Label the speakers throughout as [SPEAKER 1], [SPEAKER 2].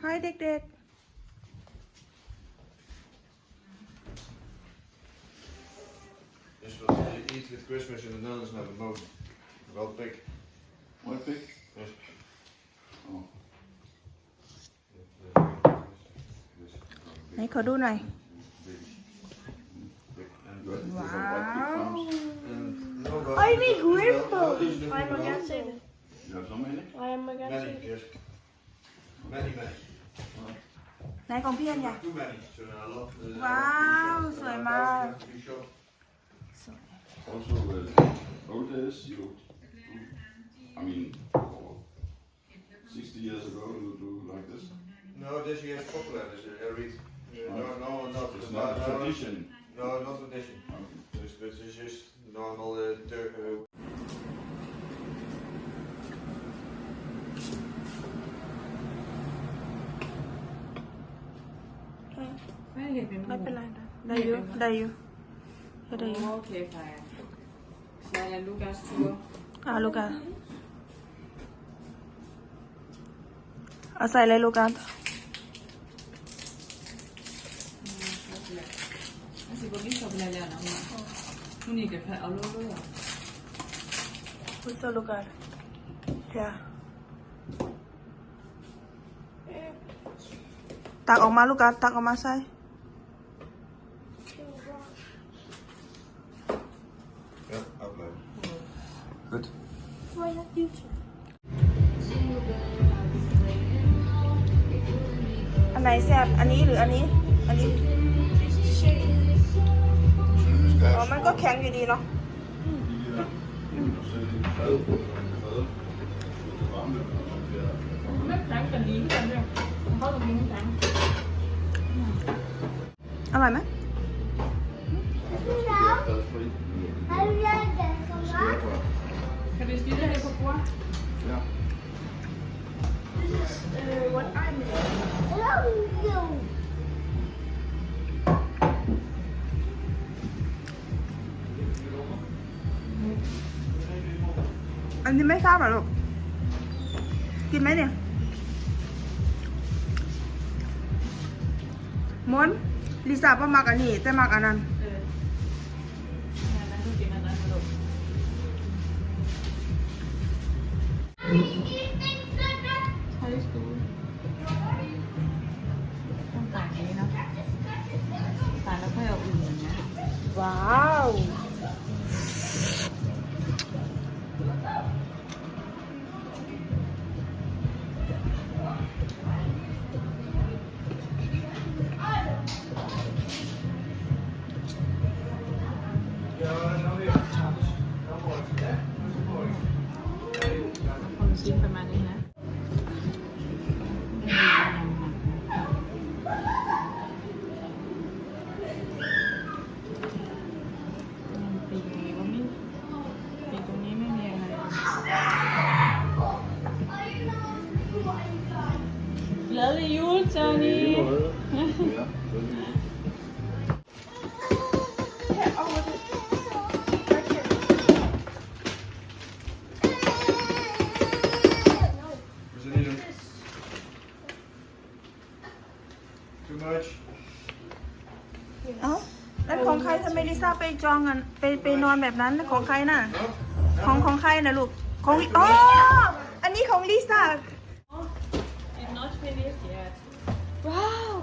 [SPEAKER 1] ให้เด็ก
[SPEAKER 2] Dus wat je eat with Christmas in the Netherlands naar de most. Wel pik.
[SPEAKER 3] What pig?
[SPEAKER 2] Yes.
[SPEAKER 3] Oh.
[SPEAKER 1] ๆไหนขอดูหน่อย
[SPEAKER 3] Pig. And
[SPEAKER 2] Good.
[SPEAKER 3] you have white pig farms.
[SPEAKER 2] And no, well,
[SPEAKER 4] Oh, you mean
[SPEAKER 2] well,
[SPEAKER 4] Grimbo?
[SPEAKER 2] well, these are
[SPEAKER 4] I'm
[SPEAKER 2] different
[SPEAKER 4] against it.
[SPEAKER 3] You have so many?
[SPEAKER 4] I am
[SPEAKER 2] Many,
[SPEAKER 4] against it.
[SPEAKER 2] yes. Many, many.
[SPEAKER 1] ไหนของพี่อันใหญ่
[SPEAKER 2] Too many. So now a lot. uh,
[SPEAKER 1] Wauw,
[SPEAKER 2] three shops,
[SPEAKER 1] zo
[SPEAKER 2] uh,
[SPEAKER 1] maar.
[SPEAKER 2] three shops.
[SPEAKER 1] สวย
[SPEAKER 3] Also, uh, old days, you, I mean, oh, 60 years ago, you do like this.
[SPEAKER 2] No, this year is popular. This is uh, read. Uh, no, no, not
[SPEAKER 3] It's
[SPEAKER 2] no,
[SPEAKER 3] not a
[SPEAKER 2] no,
[SPEAKER 3] tradition.
[SPEAKER 2] No, not tradition.
[SPEAKER 3] Okay.
[SPEAKER 2] This, this is just normal uh, Turk. Uh,
[SPEAKER 5] เห็นเป็น
[SPEAKER 1] ไม่เป็นไรนะได้อยู่ ได้อยู่เฮ็ดได้อยู่
[SPEAKER 5] โอเคค่ะใช่แล้วลูกกาสตัว
[SPEAKER 1] อ่าลูกอะเอาใส่เลยลูกอะ
[SPEAKER 5] อันสิบวันนี้ชอบอะไรแล้วนะมาวันนี้ก็แพ้เอาลูกด้วย
[SPEAKER 1] Questo lugar. Ya. ตักออกมาลูกกาตักออกมาใส่ อันไหนแซ่บอันนี้หรืออันนี้ อันนี้ อ๋อ มันก็แข็งอยู่ดีเนาะ
[SPEAKER 5] ไม่แข็งกันดีกันด้วยเขาต้องมีแข็ง
[SPEAKER 1] อร่อยไหม อันนี้ไม่ทราบหรอลูกกินไหมเนี่ยม้วนลิซ่าประมักอันนี้แต่มักอันนั้น
[SPEAKER 5] ใชิ้นประมาณนี้นะปีนี้ว่าไม่ปีตรงนี้ไม่มีอะไรแล้วเลยยูจานี่
[SPEAKER 1] จองกันไปไปนอนแบบนั้นของใครน่ะ
[SPEAKER 2] No?
[SPEAKER 1] ของของใครนะลูก ของอ๋ออันนี้ของลิซ่า
[SPEAKER 5] It's not finished yet
[SPEAKER 1] ว้าว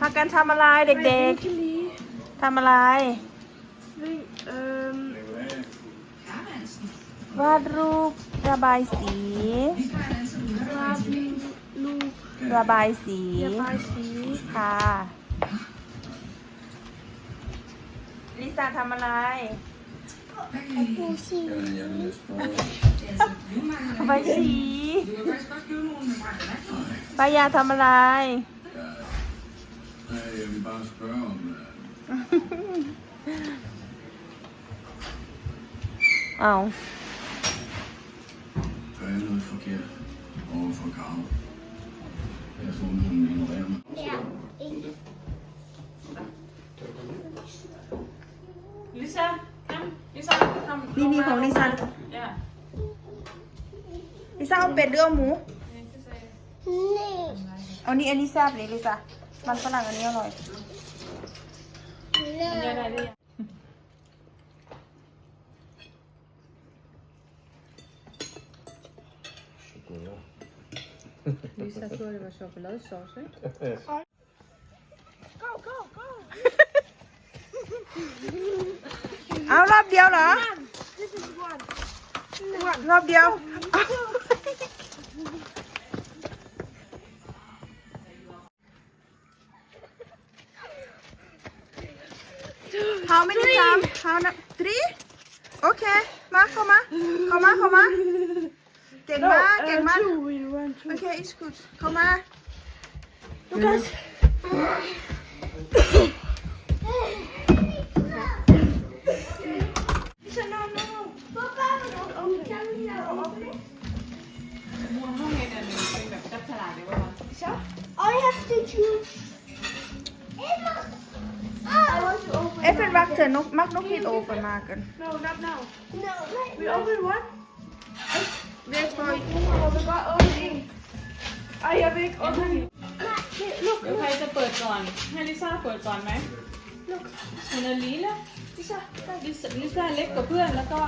[SPEAKER 1] พากันทำอะไรเด็กๆทำอะไร
[SPEAKER 4] Um,
[SPEAKER 1] วาดรูประบายสี
[SPEAKER 4] Look,
[SPEAKER 1] ระบายสี
[SPEAKER 4] I see.
[SPEAKER 1] ค่ะ ลิซ่าทำอะไร
[SPEAKER 4] I can see.
[SPEAKER 1] ระบายสีปายาทำอะไร
[SPEAKER 3] Nee, jeg vil bare spørge om, øh,
[SPEAKER 1] เอา
[SPEAKER 5] Lisa come Lisa come
[SPEAKER 1] นี่นี่ของลิซ่า
[SPEAKER 5] yeah
[SPEAKER 1] ลิซ่าเอาเป็ดหรือเอาหมู
[SPEAKER 5] Lisa
[SPEAKER 1] เอานี่อันนี้แซ่บเลยลิซ่ามันฝรั่งอันนี้อร่อย
[SPEAKER 5] มันจะได้หรือยังลิซ่า tror det var chokladsås
[SPEAKER 1] เอารอบเดียวเหรอ รอบเดียว How many times? How na- three? Okay มาเข้ามาเข้ามาเข้ามา เก่งมาก เก่งมาก
[SPEAKER 4] we went to.
[SPEAKER 1] Okay it's good เข้ามา
[SPEAKER 4] Lucas.
[SPEAKER 1] โอเปนมากัน
[SPEAKER 4] No, not now. No, we open one.
[SPEAKER 1] Wait for
[SPEAKER 4] Oh, we got opening. I have it opening. Look,
[SPEAKER 5] เดี๋ยวใครจะเปิดก่อน ให้ลิซ่าเปิดก่อนไหม
[SPEAKER 4] look.
[SPEAKER 5] เฮนาลีแล้ว
[SPEAKER 4] Lisa,
[SPEAKER 5] ลิซ่าลิซ่าเล็กกว่าเพื่อนแล้วก็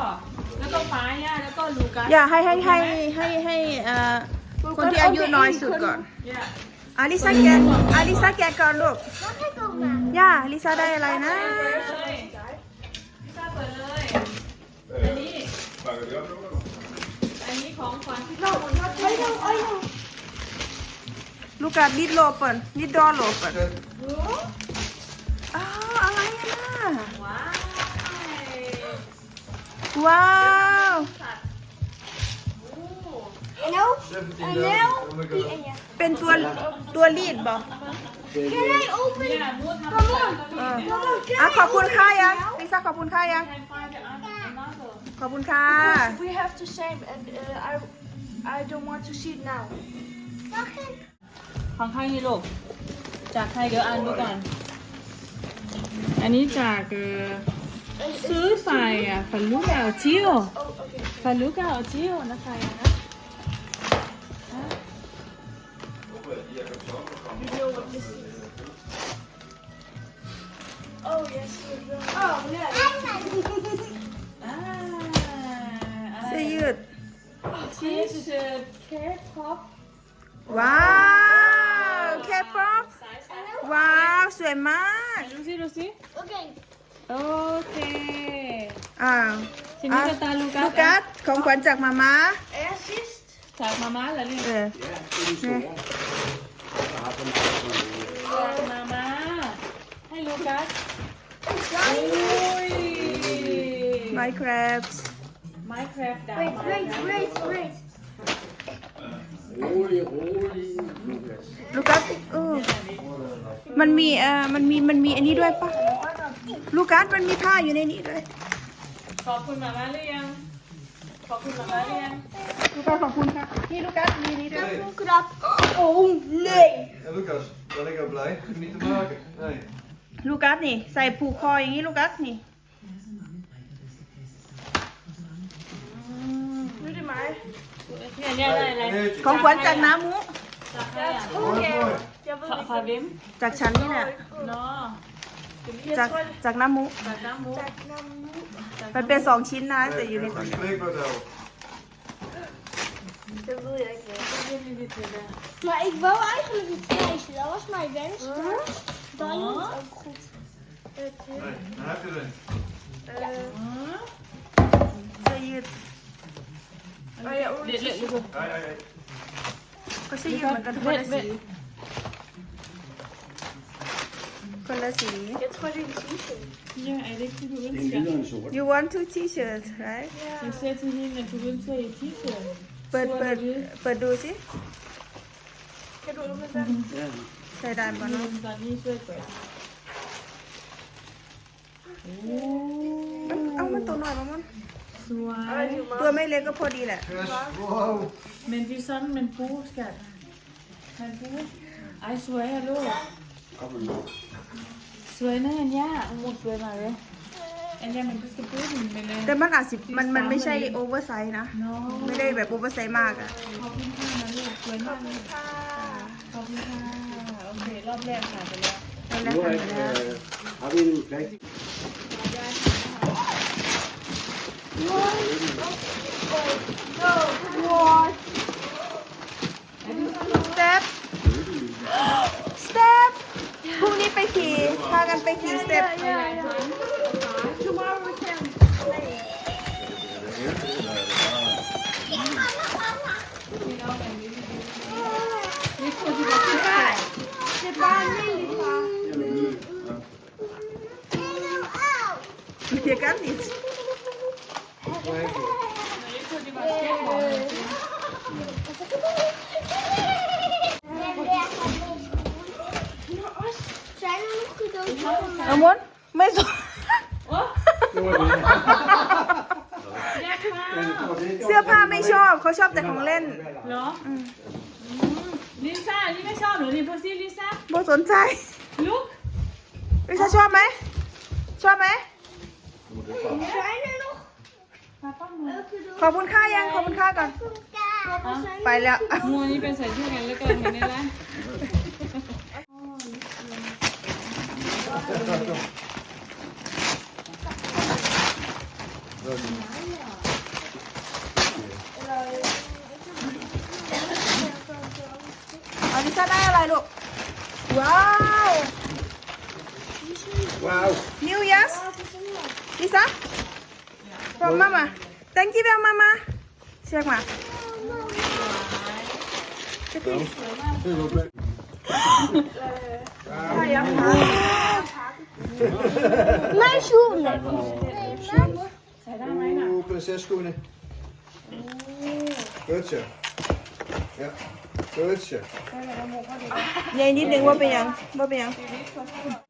[SPEAKER 5] แล้วก็ป้าย่าแล้วก็ลูกัส
[SPEAKER 1] อย่าให้ให้ให้ให้ให้เอ่อคนที่อายุน้อยสุดก่อน
[SPEAKER 5] ย่า
[SPEAKER 1] อาลิซาแกะอาลิซาแกะก่อนลูก
[SPEAKER 4] mag ik ook maar?
[SPEAKER 1] ย่าลิซาได้อะไรนะ
[SPEAKER 5] เลยลิซ่าเปิดเลยอันนี้
[SPEAKER 3] ไอั
[SPEAKER 5] นนี้ของขวัญที่
[SPEAKER 4] No, not I know, I know.
[SPEAKER 1] ลูกกาดิดโลเปิลดิดดอโลเปิล
[SPEAKER 2] Zet.
[SPEAKER 1] อ้าวอะไรอะ
[SPEAKER 5] ว้าว
[SPEAKER 2] god.
[SPEAKER 4] en ja.
[SPEAKER 1] เป็นตัวตัวรีดบอก
[SPEAKER 4] Can I open
[SPEAKER 5] ย่ามูดทำอะไรก็มีเนี่ย
[SPEAKER 4] Mama, can
[SPEAKER 1] อะ
[SPEAKER 4] I
[SPEAKER 1] ขอบคุณ
[SPEAKER 4] open
[SPEAKER 1] ค่า
[SPEAKER 4] it
[SPEAKER 1] ยัง
[SPEAKER 4] now?
[SPEAKER 1] ลิซ่าขอบคุณค่ายัง
[SPEAKER 5] Can find the other another
[SPEAKER 1] ขอบคุณค่ะ
[SPEAKER 4] We have the same and uh, I I don't want to see it now.
[SPEAKER 5] ของใครนี่ลูก จากใครเดี๋ยวอ่านดูก่อน อันนี้จากเออซื้อใส่อะฟันลูกเอาจิโอ
[SPEAKER 4] Oh, okay.
[SPEAKER 5] ฟันลูกเอาจิโอนะใครอะ
[SPEAKER 4] You know what this is. Oh, yes. we will. Oh, yes.
[SPEAKER 5] อ่าอะไร
[SPEAKER 1] เสื้อยืด
[SPEAKER 5] ชีสเคท็อป
[SPEAKER 1] ว้าวแคป๊อปว้าว สวยมาก
[SPEAKER 5] ดูสิดูสิ
[SPEAKER 4] Okay.
[SPEAKER 5] โอเค
[SPEAKER 1] อ่า
[SPEAKER 5] ทีนี้ก็ตาลูกัส
[SPEAKER 1] ลูกัสของขวัญจากมาม่า
[SPEAKER 4] Assist.
[SPEAKER 5] จากมาม่าเหรอเนี่ย
[SPEAKER 1] เออ
[SPEAKER 3] Ja, det er de store. Jeg har haft dem her sådan, øh,
[SPEAKER 5] จากมาม่าให้ลูกัสอุ้ย
[SPEAKER 1] Minecraft
[SPEAKER 5] ไมค์ครับดาว
[SPEAKER 4] Wait, wait, wait, wait.
[SPEAKER 3] Rolig, rolig, Lukas.
[SPEAKER 1] ลูกัสเออมันมีเอ่อมันมีมันมีอันนี้ด้วยปะลูกัสมันมีผ้าอยู่ในนี้ด้วย
[SPEAKER 5] ขอบคุณมาม่าหรือยัง ขอบคุณมาม่าหรือยัง
[SPEAKER 1] ลูกัสขอบคุณค่ะนี่ลูกัสมีนี้ด้วย
[SPEAKER 4] Krap. Oh, nee.
[SPEAKER 2] En Lucas, ben ik al blij? Niet te maken. Nee.
[SPEAKER 1] ลูกัสนี่ ใส่ผูกคออย่างนี้ลูกัสนี่
[SPEAKER 4] Nu de mij.
[SPEAKER 5] เนี่ยเนี่ยอะไรอะไร
[SPEAKER 2] Neertje.
[SPEAKER 1] ของขวัญจากน้ำมุ
[SPEAKER 5] จากใครอะ
[SPEAKER 2] Mooi, mooi.
[SPEAKER 4] Jeg ved
[SPEAKER 5] ฝา
[SPEAKER 4] ikke.
[SPEAKER 5] ฟาบิม
[SPEAKER 1] จากฉันนี่แหละ
[SPEAKER 5] เนาะ
[SPEAKER 1] จากจากน้ำมุ
[SPEAKER 5] จากน้ำมุก
[SPEAKER 4] Tak nou nu.
[SPEAKER 1] มันเป็นสองชิ้นนะแต่อยู่ใน
[SPEAKER 2] Nee,
[SPEAKER 1] ตัว
[SPEAKER 2] een
[SPEAKER 1] เนี้ย
[SPEAKER 2] spreekwoord houden.
[SPEAKER 4] Dat wil je echt niet.
[SPEAKER 5] เรียนดีๆเลย
[SPEAKER 4] Maar ik wou eigenlijk een feestje. Dat was mijn wens. Maar dan is het ook goed. Het, eh,
[SPEAKER 2] Nee, dan heb je erin.
[SPEAKER 4] eh,
[SPEAKER 1] เสื้อยืด
[SPEAKER 4] oh ja,
[SPEAKER 5] เดี๋ยวเดี๋ยวเดี๋ยว
[SPEAKER 2] Ja, ja, ja.
[SPEAKER 1] ก็เสื้อยืดเหมือนกันคนละสีคนละสี
[SPEAKER 4] je hebt gewoon een t-shirt.
[SPEAKER 5] เนี่ยไอ้เด็กที่ดูเรื่อง
[SPEAKER 3] En
[SPEAKER 5] เสีย
[SPEAKER 3] videre en sort.
[SPEAKER 1] you want two t-shirts right
[SPEAKER 5] ยังเสื้อที่นี่เนี่ยดูเรื่องเสื้อที่เสื้อ
[SPEAKER 1] เปิดเปิดเปิดดูสิ
[SPEAKER 4] Kan du åbne den?
[SPEAKER 3] Ja,
[SPEAKER 1] ใส่ได้ปะเนาะ
[SPEAKER 5] ตอนนี้ช่วยเปิดโอ้
[SPEAKER 1] เอ้ยเอามันตัวหน่อยปะมัน
[SPEAKER 5] สวย
[SPEAKER 4] Ej, det er
[SPEAKER 1] ตัว
[SPEAKER 4] meget.
[SPEAKER 1] ไม่เล็กก็พอดีแหละ
[SPEAKER 2] Yes, wow.
[SPEAKER 5] มันที่ซ้อนมันปูสกัดมันปูไอ้ สวยอะลูก
[SPEAKER 3] op en op.
[SPEAKER 5] สวยนะอันย่าหมดสวยมากเลย En jamen, du skal bruge den, men... øh,
[SPEAKER 1] แต่มันอาจสิมันมันไม่ใช่โอเวอร์ไซส์นะ
[SPEAKER 5] Nå,
[SPEAKER 1] ไม่ได้แบบโอเวอร์ไซส์มากอะ
[SPEAKER 5] ขอบคุณค่ะนะลูกสวยมากเลยค่ะขอบคุณค่ะโอเครอบแรกผ่านไปแล้ว
[SPEAKER 1] นั่นแหละ
[SPEAKER 4] Nu
[SPEAKER 1] ค่ะ
[SPEAKER 4] er ikke, øh, har vi en rigtig
[SPEAKER 1] สเต็ปสเต็ป พรุ่งนี้ไปขี่พากันไปขี่สเต็ป
[SPEAKER 6] Tomorrow we can play. Det er bare almindeligt, far.
[SPEAKER 1] Det er godt lidt. Ông muốn? Mấy rồi. เสื้อผ้าไม่ชอบเขาชอบแต่ของเล่น
[SPEAKER 5] เหรออืมลิซ่า นี่ไม่ชอบเหรอนี่พูดสิลิซ่า
[SPEAKER 1] โบสนใจ
[SPEAKER 5] ลุก
[SPEAKER 1] ลิซ่าชอบไหมชอบไหม
[SPEAKER 6] Kleine noch.
[SPEAKER 1] ขอบคุณค่ายังขอบคุณค่าก่อน ไปแล้ว
[SPEAKER 5] มัวนี่เป็นใส่ชื่อกันแล้วเกินเห็นได้แล้ว
[SPEAKER 1] เอาลิซ่าได้อะ ไรลูกว้าว
[SPEAKER 4] Wow.
[SPEAKER 1] New yes Lisa from mama thank you very mama เชือ กมา
[SPEAKER 6] Mijn schoenen.
[SPEAKER 4] Oeh, prinsesschoenen. Kutje. Ja. Kutje.
[SPEAKER 1] ใหญ่นิดนึงว่าเป็นยังว่าเป็นยัง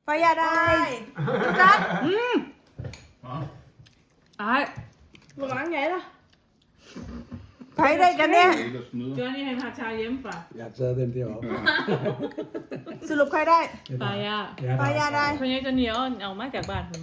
[SPEAKER 1] พอยาได้กัด
[SPEAKER 5] ไอ้
[SPEAKER 6] Hvor mange er der?
[SPEAKER 1] ใครได้กันเนี่ย
[SPEAKER 3] Ellers snyder.
[SPEAKER 5] เจอนี่ให้พาชาเยี่ยมป่ะ
[SPEAKER 7] Jeg har taget den der op.
[SPEAKER 1] สรุปใครได้
[SPEAKER 5] ปายา
[SPEAKER 7] Ja,
[SPEAKER 1] พอยาได้
[SPEAKER 5] คนยังจะเหนียวเอามาจากบ้านผม